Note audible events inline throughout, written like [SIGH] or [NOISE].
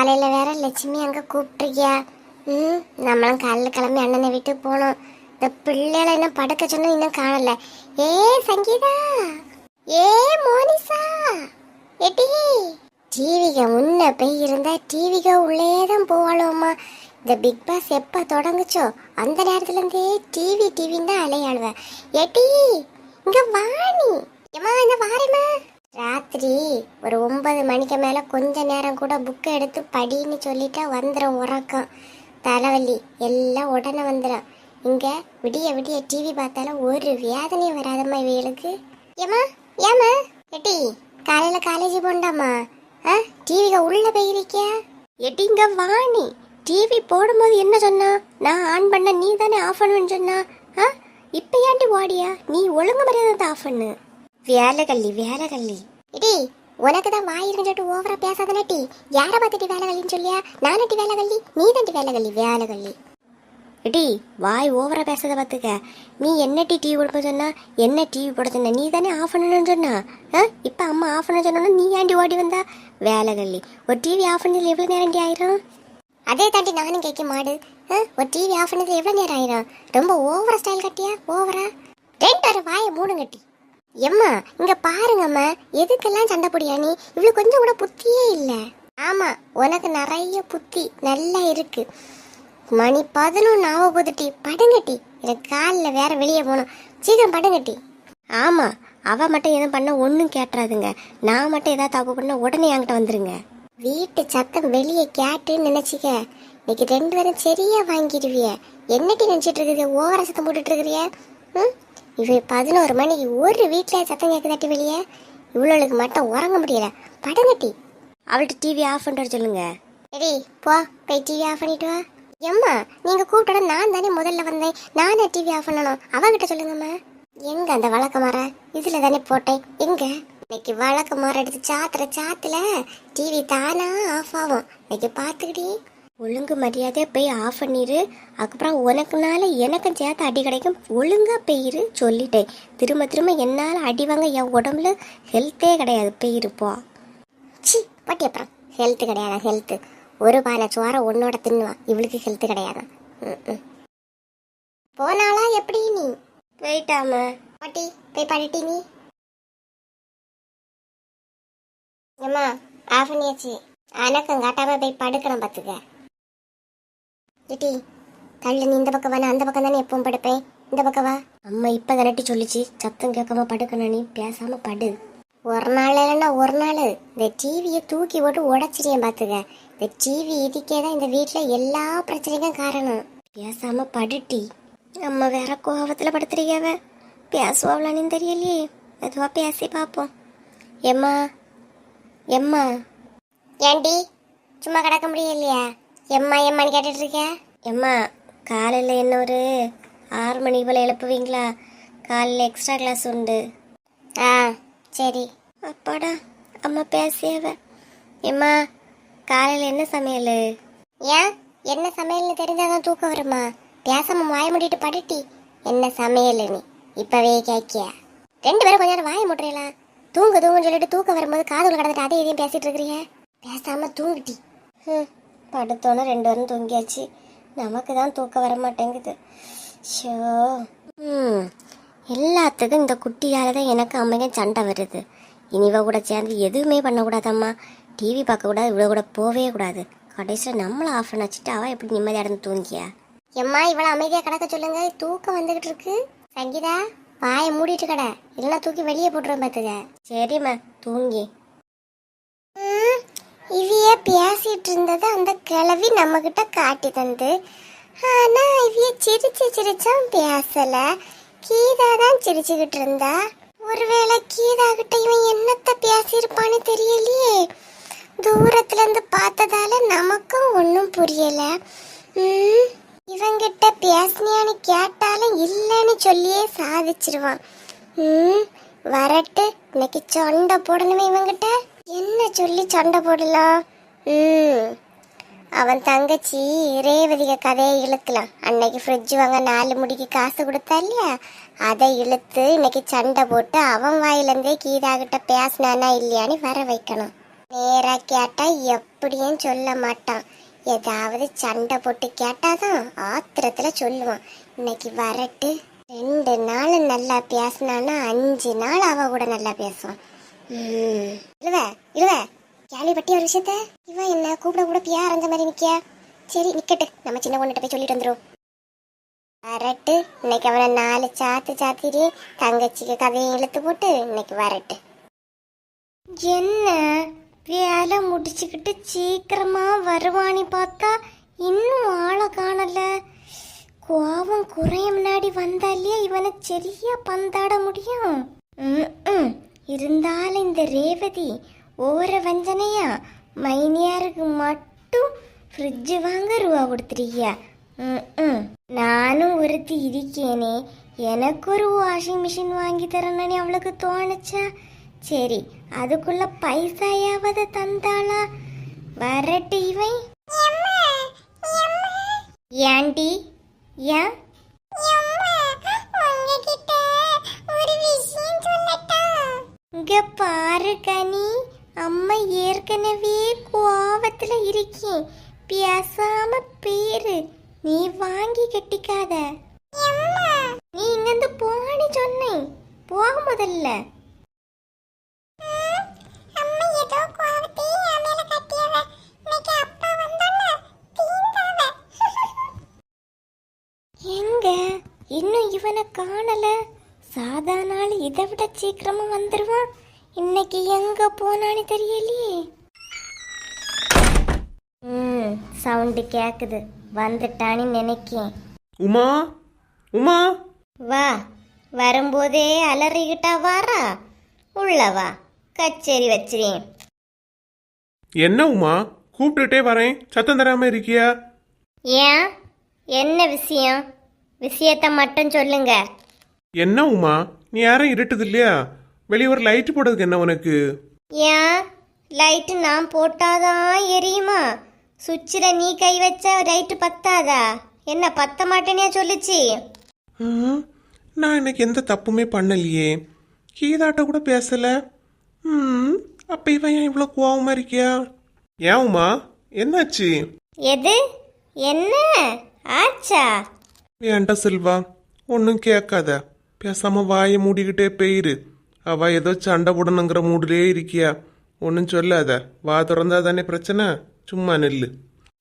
காலையில் வேற லட்சுமி அங்கே கூப்பிட்டுருக்கியா? ம் நம்மளும் காலையில் கிளம்பி அண்ணனை வீட்டுக்கு போகணும் இந்த பிள்ளைகளை இன்னும் படுக்க சொன்னால் இன்னும் காணலை. ஏ சங்கீதா! ஏ மோனிசா! எட்டி! டிவிக முன்ன போய் இருந்தா டிவிக உள்ளே தான் போவாளோம்மா. இந்த பிக் பாஸ் எப்போ தொடங்குச்சோ அந்த நேரத்துலேருந்தே டிவி டிவின்னு தான் அலையாளுவேன் எட்டி! இங்கே வாணி ஏமா இந்த வாரேம்மா. ராத்திரி ஒரு ஒன்பது மணிக்கு மேல கொஞ்ச நேரம் கூட புக்கை எடுத்து படின்னு சொல்லிட்டா வந்துடும் உறக்கம். தலைவலி. எல்லாம் உடனே வந்துடும் இங்க விடிய விடிய டிவி பார்த்தாலும் ஒரு வேதனையும் வராதம்மா இவளுக்கு ஏமா ஏமா எட்டி காலையில காலேஜ் போண்டாமா ஆ? டிவிக்கு உள்ள போயிருக்கியா? எட்டி இங்க வாணி டிவி போடும்போது என்ன சொன்னா? நான் ஆன் பண்ண நீ தானே ஆஃப் பண்ணுவேன்னு சொன்னா? ஆ? இப்போ ஏன்டி ஓடியா? நீ ஒழுங்கு மரியாதை ஆஃப் பண்ணு. வேலை கள்ளி வேலை கள்ளி. இடி உனக்கு தான் வாய் இருந்துட்டு ஓவரா பேசாதன டி. யாரை பார்த்துட்டு வேலை கல்லின்னு சொல்லியா? நானட்டி வேலை கல்லி நீ தாண்டி வேலை கல்லி வேலை கல்லி இடி வாய் ஓவரா பேசாத பார்த்துக்க நீ என்ன டி டிவி போட சொன்னா? என்ன டிவி போட சொன்ன? நீ தானே ஆஃப் பண்ணணும்னு சொன்னா? ஆ? இப்போ அம்மா ஆஃப் பண்ண சொன்னா நீ ஏன்டி ஓடி வந்தா? வேலை கல்லி ஒரு டிவி ஆஃப் பண்ணதில் எவ்வளோ நேரம் ஆயிரும்? அதே தாண்டி நானும் கேட்க மாடு. ஆ? ஒரு டிவி ஆஃப் பண்ணது எவ்வளோ நேரம் ஆயிரும்? ரொம்ப ஓவரா ஸ்டைல் கட்டியா? ஓவரா? ரெண்டு வாயை மூணு கட்டி எம்மா இங்க பாருங்கம்மா எதுக்கெல்லாம் சண்டை போடியா நீ? இவ்வளவு கொஞ்சம் கூட புத்தியே இல்ல. ஆமா உனக்கு நிறைய புத்தி நல்லா இருக்கு. மணி பதினொன்று ஆக போதுட்டி படுங்கட்டி எனக்கு காலில் வேற வெளியே போகணும். சீக்கிரம் படுங்கட்டி ஆமா அவ மட்டும் எதுவும் பண்ண ஒன்றும் கேட்டுறாதுங்க நான் மட்டும் ஏதாவது தப்பு பண்ண உடனே என்கிட்ட வந்துருங்க. வீட்டு சத்தம் வெளியே கேட்டுன்னு நினைச்சிக்க. இன்னைக்கு ரெண்டு பேரும் சரியா வாங்கிடுவிய. என்னட்டி நினைச்சிட்டு இருக்குது? ஓவர சத்தம் போட்டுட்டு இருக்கிறிய? ம்? இது பதினோரு மணிக்கு ஒரு வீட்டில் சத்தம் கேட்குதாட்டி வெளியே? இவ்வளோளுக்கு மட்டும் உறங்க முடியல. படங்கட்டி. அவள்கிட்ட டிவி ஆஃப் பண்ணுற சொல்லுங்க. சரி போ போய் டிவி ஆஃப் பண்ணிட்டு வா. எம்மா நீங்கள் கூப்பிட்டோட நான் தானே முதல்ல வந்தேன். நானே டிவி ஆஃப் பண்ணணும். அவகிட்ட சொல்லுங்கம்மா. எங்கே அந்த வழக்க மர இதில் தானே போட்டேன். எங்கே? இன்னைக்கு மரம் எடுத்து சாத்துற சாத்துல டிவி தானா ஆஃப் ஆகும். இன்னைக்கு பார்த்துக்கிட்டே ஒழுங்கு மரியாதையாக போய் ஆஃப் பண்ணிடு அதுக்கப்புறம் உனக்குனால எனக்கும் சேர்த்து அடி கிடைக்கும். ஒழுங்காக பெயிரு சொல்லிட்டேன். திரும்ப திரும்ப என்னால் அடி வாங்க என் உடம்புல ஹெல்த்தே கிடையாது. பெயிருப்போ சி பாட்டி அப்புறம். ஹெல்த்து கிடையாது ஹெல்த்து ஒரு பானை சோற உன்னோட தின்னுவா. இவளுக்கு ஹெல்த்து கிடையாது? போனாலா எப்படி நீ? போயிட்டாம. பாட்டி போய் பாடிட்டி நீ. ஏம்மா ஆஃப் பண்ணியாச்சு. அனக்கம் காட்டாமல் போய் படுக்கணும் பார்த்துக்க இட்டி தள்ளு நீ இந்த பக்கம் வேணா அந்த பக்கம் தானே எப்பவும் படுப்பேன். இந்த பக்கம் வா. அம்மா இப்ப தானட்டி சொல்லிச்சு. சத்தம் கேட்காம படுக்கணும் நீ பேசாம படு. ஒரு நாள் இல்லைன்னா ஒரு நாள். இந்த டிவியை தூக்கி போட்டு உடச்சிட்டேன் பார்த்துக்க இந்த டிவி இதுக்கே தான் இந்த வீட்டில் எல்லா பிரச்சனைக்கும் காரணம். பேசாம படுட்டி. அம்மா வேற கோபத்தில் படுத்துறீங்க பேசுவாங்களான்னு தெரியலையே. அதுவா பேசி பார்ப்போம் எம்மா எம்மா ஏண்டி சும்மா கிடக்க முடியலையா? எம்மா எம்மான்னு கேட்டுட்டு இருக்கேன் எம்மா காலையில் என்ன ஒரு ஆறு மணி போல் எழுப்புவீங்களா? காலையில் எக்ஸ்ட்ரா கிளாஸ் உண்டு. ஆ சரி. அப்பாடா அம்மா பேசியவ. எம்மா காலையில் என்ன சமையல்? ஏன்? என்ன சமையல்னு தெரிஞ்சாதான் தூக்கம் வருமா? பேசாம வாய மூடிட்டு படுட்டி. என்ன சமையல் நீ? இப்பவே கேக்கிய ரெண்டு பேரும் கொஞ்ச நேரம் வாய முட்டுறீங்களா தூங்க தூங்குன்னு சொல்லிட்டு தூக்கம் வரும்போது காதுல கடந்துட்டு அதே இதையும் பேசிட்டு இருக்கிறீங்க பேசாம தூங்குட்டி. ம் படுத்தோன்னே ரெண்டு பேரும் தூங்கியாச்சு. நமக்கு தான் தூக்கம் வர மாட்டேங்குது. ஷோ. ம். எல்லாத்துக்கும் இந்த குட்டியால் தான் எனக்கு அம்மையும் சண்டை வருது. இனிவ கூட சேர்ந்து எதுவுமே பண்ணக்கூடாதம்மா. டிவி பார்க்கக்கூடாது இவ்வளோ கூட போவே கூடாது. கடைசியில் நம்மளை ஆஃப் பண்ண வச்சுட்டு அவள் எப்படி நிம்மதியாக இருந்து தூங்கியா? எம்மா இவ்வளோ அமைதியாக கிடக்க சொல்லுங்க. தூக்கம் வந்துகிட்டு இருக்கு. சங்கீதா வாயை மூடிட்டு கடை. இல்லைன்னா தூக்கி வெளியே போட்டுருவேன் பார்த்துக்க. சரிம்மா தூங்கி. பேசிகிட்டு பேசிட்டு இருந்தது அந்த கிழவி நம்ம கிட்ட காட்டி தந்து ஆனா இவைய சிரிச்சு சிரிச்சும் பேசல. கீதா தான் சிரிச்சுக்கிட்டு இருந்தா. ஒருவேளை கீதா கிட்ட இவன் என்னத்த பேசியிருப்பான்னு தெரியலையே. தூரத்துல இருந்து பார்த்ததால நமக்கும் ஒன்றும் புரியல. இவங்கிட்ட பேசினியான்னு கேட்டாலும் இல்லைன்னு சொல்லியே சாதிச்சிருவான். ம் வரட்டு. இன்னைக்கு சண்டை போடணுமே இவங்கிட்ட. என்ன சொல்லி சண்டை போடலாம்? ம். அவன் தங்கச்சி ரேவதிக கதையை இழுக்கலாம். அன்னைக்கு ஃப்ரிட்ஜ் வாங்க நாலு முடிக்கு காசு கொடுத்தா இல்லையா? அதை இழுத்து இன்னைக்கு சண்டை போட்டு அவன் வாயிலேருந்தே கீதா கிட்ட பேசினானா இல்லையான்னு வர வைக்கணும். நேரா கேட்டா எப்படியும் சொல்ல மாட்டான். ஏதாவது சண்டை போட்டு கேட்டாதான் ஆத்திரத்துல சொல்லுவான். இன்னைக்கு வரட்டு. ரெண்டு நாள் நல்லா பேசினான்னா அஞ்சு நாள் அவ கூட நல்லா பேசுவான். இழுவ இழுவ. கேள்விப்பட்டிய ஒரு விஷயத்த? இவ என்ன கூப்பிட கூட பியா அரைஞ்ச மாதிரி நிக்கியா? சரி நிக்கட்டு. நம்ம சின்ன பொண்ணுகிட்ட போய் சொல்லிட்டு வந்துடும் வரட்டு. இன்னைக்கு அவனை நாலு சாத்து சாத்திரி தங்கச்சிக்கு கதையை இழுத்து போட்டு இன்னைக்கு வரட்டு. என்ன? வேலை முடிச்சுக்கிட்டு சீக்கிரமா வருவானி பார்த்தா இன்னும் ஆளை காணல. கோவம் குறைய முன்னாடி வந்தாலே இவனை சரியா பந்தாட முடியும். இருந்தாலும் இந்த ரேவதி ஓர வஞ்சனையா? மைனியாருக்கு மட்டும் ஃப்ரிட்ஜ் வாங்க ரூபா கொடுத்துருக்கியா? ம் நானும் ஒருத்தி இருக்கேனே. எனக்கு ஒரு வாஷிங் மிஷின் வாங்கி தரணும்னு அவளுக்கு தோணுச்சா? சரி அதுக்குள்ள பைசாயாவது தந்தாளா? வரட்டு இவன். ஏண்டி? ஏன்? இங்க பாரு கனி. அம்மா ஏற்கனவே கோவத்துல இருக்கேன். பேசாம பேரு. நீ வாங்கி கட்டிக்காத. நீ இங்கிருந்து போன்னு சொன்னேன். போக முதல்ல எங்க? இன்னும் இவனை காணல. சாதா நாள் இதை விட சீக்கிரமா வந்துருவான். இன்னைக்கு எங்க போனான்னு தெரியலையே. ம் சவுண்டு கேக்குது. வந்துட்டான்னு நினைக்கேன். உமா? உமா? வா வரும்போதே அலறிக்கிட்டா வாரா? உள்ள வா கச்சேரி வச்சிரேன் என்ன உமா? கூப்பிட்டுட்டே வரேன். சத்தம் தராம இருக்கியா? ஏன்? என்ன விஷயம்? விஷயத்த மட்டும் சொல்லுங்க. என்ன உமா? நீ யாரும் இருட்டுது இல்லையா? வெளியே ஒரு லைட் போடுறதுக்கு என்ன உனக்கு? ஏன்? லைட்டு நான் போட்டாதான் எரியுமா? சுவிட்சில் நீ கை வச்சா லைட்டு பத்தாதா? என்ன பத்த மாட்டேனே சொல்லுச்சு? ஆ, நான் இன்னைக்கு எந்த தப்புமே பண்ணலையே. கீதாட்ட கூட பேசல. ம் அப்ப இவன் ஏன் இவ்வளோ கோவமா இருக்கியா? ஏன் உமா? என்னாச்சு? எது? என்ன? ஆச்சா? வேண்டா செல்வா ஒன்றும் கேட்காத. பேசாம வாயை மூடிக்கிட்டே போயிரு. அவ ஏதோ சண்டை போடணுங்கிற மூடிலே இருக்கியா ஒன்றும் சொல்லாத வா திறந்தா தானே பிரச்சனை சும்மா நெல்லு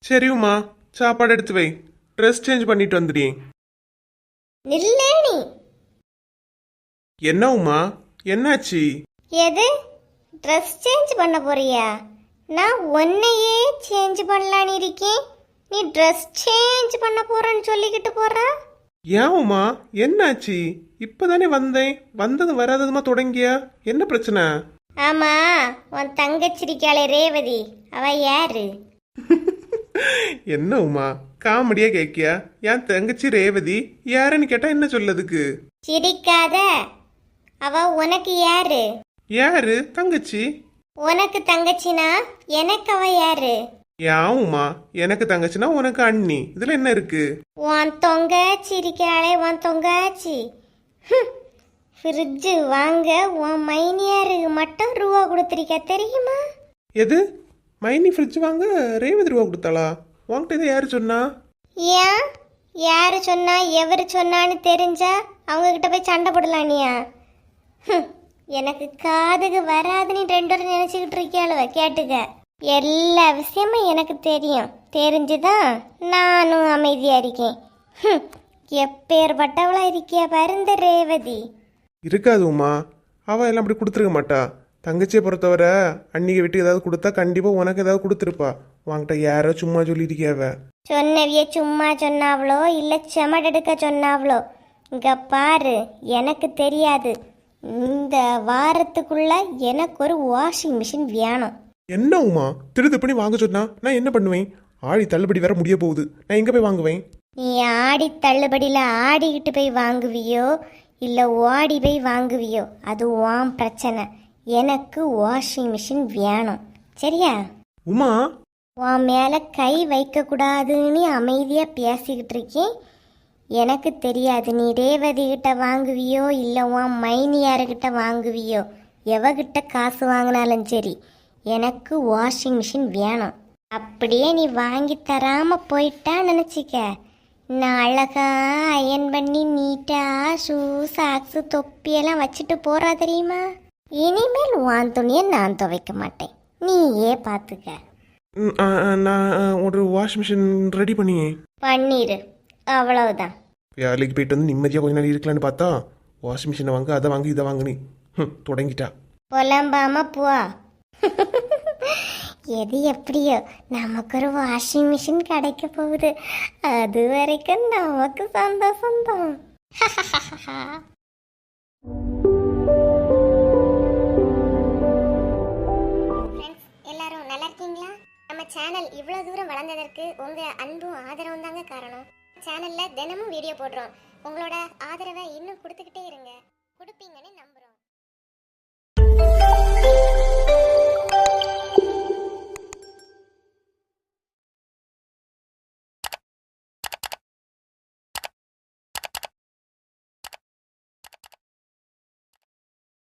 சரி உமா சாப்பாடு எடுத்து வை ட்ரெஸ் சேஞ்ச் பண்ணிட்டு வந்துடுறேன் நில்லே நீ என்ன உமா என்னாச்சு எது ட்ரெஸ் சேஞ்ச் பண்ண போறியா நான் உன்னையே சேஞ்ச் பண்ணலான்னு இருக்கேன் நீ ட்ரெஸ் சேஞ்ச் பண்ண போறேன்னு சொல்லிக்கிட்டு போறா ஏன் உமா என்னாச்சு இப்பதானே வந்தேன். வந்தது வராததுமா தொடங்கியா? என்ன பிரச்சனை? ஆமா உன் தங்கச்சிரிக்காளே ரேவதி. அவ யாரு? [LAUGHS] என்ன உமா காமெடியா கேக்கியா? என் தங்கச்சி ரேவதி யாருன்னு கேட்டா என்ன சொல்லதுக்கு? சிரிக்காத. அவ உனக்கு யாரு? யாரு? தங்கச்சி? உனக்கு தங்கச்சினா எனக்கு அவ யாரு? உமா எனக்கு தங்கச்சினா உனக்கு அண்ணி. இதுல என்ன இருக்கு? உன் தொங்காச்சி இருக்காளே உன் தொங்காச்சி. ஃப்ரிட்ஜு வாங்க உன் மைனியாருக்கு மட்டும் ரூபா கொடுத்துருக்க தெரியுமா? எது? மைனி ஃப்ரிட்ஜ் வாங்க ரேவதி ரூபா கொடுத்தாளா? உன்கிட்ட இதை யாரு சொன்னா? ஏன்? யாரு சொன்னா எவர் சொன்னான்னு தெரிஞ்சா அவங்க கிட்ட போய் சண்டை போடலானியா எனக்கு காதுக்கு வராதுன்னு ரெண்டு பேரும் நினைச்சுக்கிட்டு இருக்கியாளுவ கேட்டுக்க. எல்லா விஷயமும் எனக்கு தெரியும். தெரிஞ்சுதான் நானும் அமைதியா இருக்கேன். எப்பேற்பட்டவளா இருக்கியா பருந்த ரேவதி. இருக்காது உமா. அவ எல்லாம் அப்படி கொடுத்துருக்க மாட்டா. தங்கச்சியை பொறுத்தவரை அன்னிக்கு விட்டு ஏதாவது கொடுத்தா கண்டிப்பா உனக்கு ஏதாவது கொடுத்துருப்பா. உன்கிட்ட யாரோ சும்மா சொல்லியிருக்கியாவ சொன்னவிய சும்மா சொன்னாவளோ இல்ல செமடெடுக்க சொன்னாவளோ? இங்க பாரு எனக்கு தெரியாது. இந்த வாரத்துக்குள்ள எனக்கு ஒரு வாஷிங் மிஷின் வேணும். என்ன உமா? திருது பண்ணி வாங்க சொன்னா நான் என்ன பண்ணுவேன்? ஆடி தள்ளுபடி வேற முடிய போகுது. நான் எங்க போய் வாங்குவேன்? நீ ஆடி தள்ளுபடியில் ஆடிக்கிட்டு போய் வாங்குவியோ இல்லை ஓடி போய் வாங்குவியோ அது உன் பிரச்சனை. எனக்கு வாஷிங் மிஷின் வேணும். சரியா? உமா? உன் மேலே கை வைக்கக்கூடாதுன்னு அமைதியாக பேசிக்கிட்டு இருக்கேன். எனக்கு தெரியாது நீ ரேவதி கிட்ட வாங்குவியோ இல்லை உன் மைனியாருக்கிட்ட வாங்குவியோ எவகிட்ட காசு வாங்கினாலும் சரி எனக்கு வாஷிங் மிஷின் வேணும். அப்படியே நீ வாங்கி தராம போயிட்டா நினச்சிக்க. நான் அயன் பண்ணி நீட்டா ஷூ சாக்ஸு தொப்பியெல்லாம் வச்சுட்டு போறா தெரியுமா? இனிமேல் உன் துணியை நான் துவைக்க மாட்டேன். நீயே பார்த்துக்க ம், ஆ, ஆ, நான் ஆ, ஒரு வாஷ் மிஷின் ரெடி பண்ணியே. பண்ணிரு. அவ்வளவுதான். வேலைக்கு போயிட்டு வந்து நிம்மதியாக கொஞ்ச நேரம் இருக்கலான்னு பார்த்தா வாஷிங் மிஷினை வாங்க அதை வாங்க இதை வாங்கினி தொடங்கிட்டா. புலம்பாம போ. [LAUGHS] எது எப்படியோ நமக்கு ஒரு வாஷிங் மிஷின் கிடைக்க போகுது. அது வரைக்கும் நமக்கு சந்தோஷம் தான் எல்லாரும் நல்லா இருக்கீங்களா? நம்ம சேனல் இவ்வளவு தூரம் வளர்ந்ததற்கு உங்க அன்பும் ஆதரவும் தாங்க காரணம். சேனல்ல தினமும் வீடியோ போடுறோம். உங்களோட ஆதரவை இன்னும் கொடுத்துக்கிட்டே இருங்க. கொடுப்பீங்கன்னு நம்ப